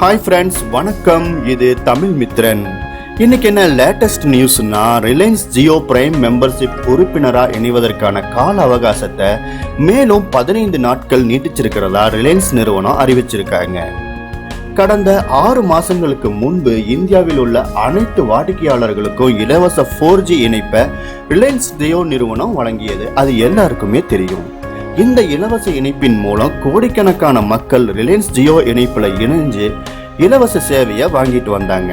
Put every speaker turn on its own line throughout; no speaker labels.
Hi friends வணக்கம். இது தமிழ் மித்ரன். இன்னைக்கு என்ன லேட்டஸ்ட் நியூஸ்னா ரிலையன்ஸ் ஜியோ பிரைம் மெம்பர்ஷிப் உறுப்பினராக இணைவதற்கான கால அவகாசத்தை மேலும் பதினைந்து நாட்கள் நீட்டிச்சிருக்கிறதா ரிலையன்ஸ் நிறுவனம் அறிவிச்சிருக்காங்க. கடந்த ஆறு மாசங்களுக்கு முன்பு இந்தியாவில் உள்ள அனைத்து வாடிக்கையாளர்களுக்கும் இலவச ஃபோர் ஜி இணைப்பை ரிலையன்ஸ் ஜியோ நிறுவனம் வழங்கியது. அது எல்லாருக்குமே தெரியும். இந்த இலவச இணைப்பின் மூலம் கோடிக்கணக்கான மக்கள் ரிலையன்ஸ் ஜியோ இணைப்புல இணைஞ்சு இலவச சேவையை வாங்கிட்டு வந்தாங்க.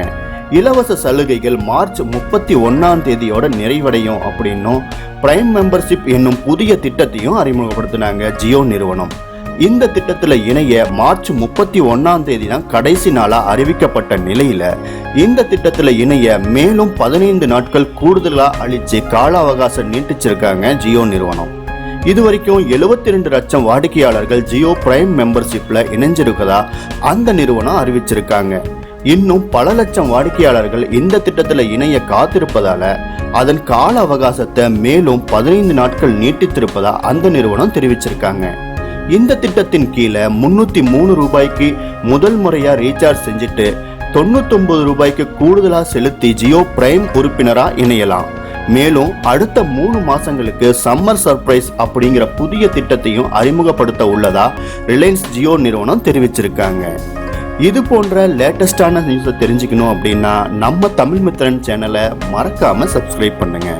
இலவச சலுகைகள் மார்ச் முப்பத்தி ஒன்னாம் தேதியோட நிறைவடையும் அப்படின்னும் பிரைம் மெம்பர்ஷிப் என்னும் புதிய திட்டத்தையும் அறிமுகப்படுத்தினாங்க ஜியோ நிறுவனம். இந்த திட்டத்தில் இணைய மார்ச் முப்பத்தி ஒன்னாம் தேதி தான் கடைசி நாளாக அறிவிக்கப்பட்ட நிலையில இந்த திட்டத்தில் இணைய மேலும் பதினைந்து நாட்கள் கூடுதலாக அளித்து கால அவகாசம் நீட்டிச்சிருக்காங்க ஜியோ நிறுவனம். இது வரைக்கும் எழுபத்தி ரெண்டு லட்சம் வாடிக்கையாளர்கள் ஜியோ பிரைம் மெம்பர்ஷிப்ல இணைஞ்சிருக்கதா அந்த நிறுவனம் அறிவிச்சிருக்காங்க. இன்னும் பல லட்சம் வாடிக்கையாளர்கள் இந்த திட்டத்தில் இணைய காத்திருப்பதால அதன் கால அவகாசத்தை மேலும் பதினைந்து நாட்கள் நீட்டித்திருப்பதா அந்த நிறுவனம் தெரிவிச்சிருக்காங்க. இந்த திட்டத்தின் கீழே முன்னூத்தி மூணு ரூபாய்க்கு முதல் முறையா ரீசார்ஜ் செஞ்சுட்டு தொண்ணூத்தொன்பது ரூபாய்க்கு கூடுதலா செலுத்தி ஜியோ பிரைம் உறுப்பினரா இணையலாம். மேலும் அடுத்த மூணு மாசங்களுக்கு சம்மர் சர்ப்ரைஸ் அப்படிங்கிற புதிய திட்டத்தையும் அறிமுகப்படுத்த உள்ளதா ரிலையன்ஸ் ஜியோ நிறுவனம் தெரிவிச்சிருக்காங்க. இது போன்ற லேட்டஸ்டான நியூஸை தெரிஞ்சுக்கணும் அப்படின்னா நம்ம தமிழ் மித்திரன் சேனலை மறக்காம சப்ஸ்கிரைப் பண்ணுங்க.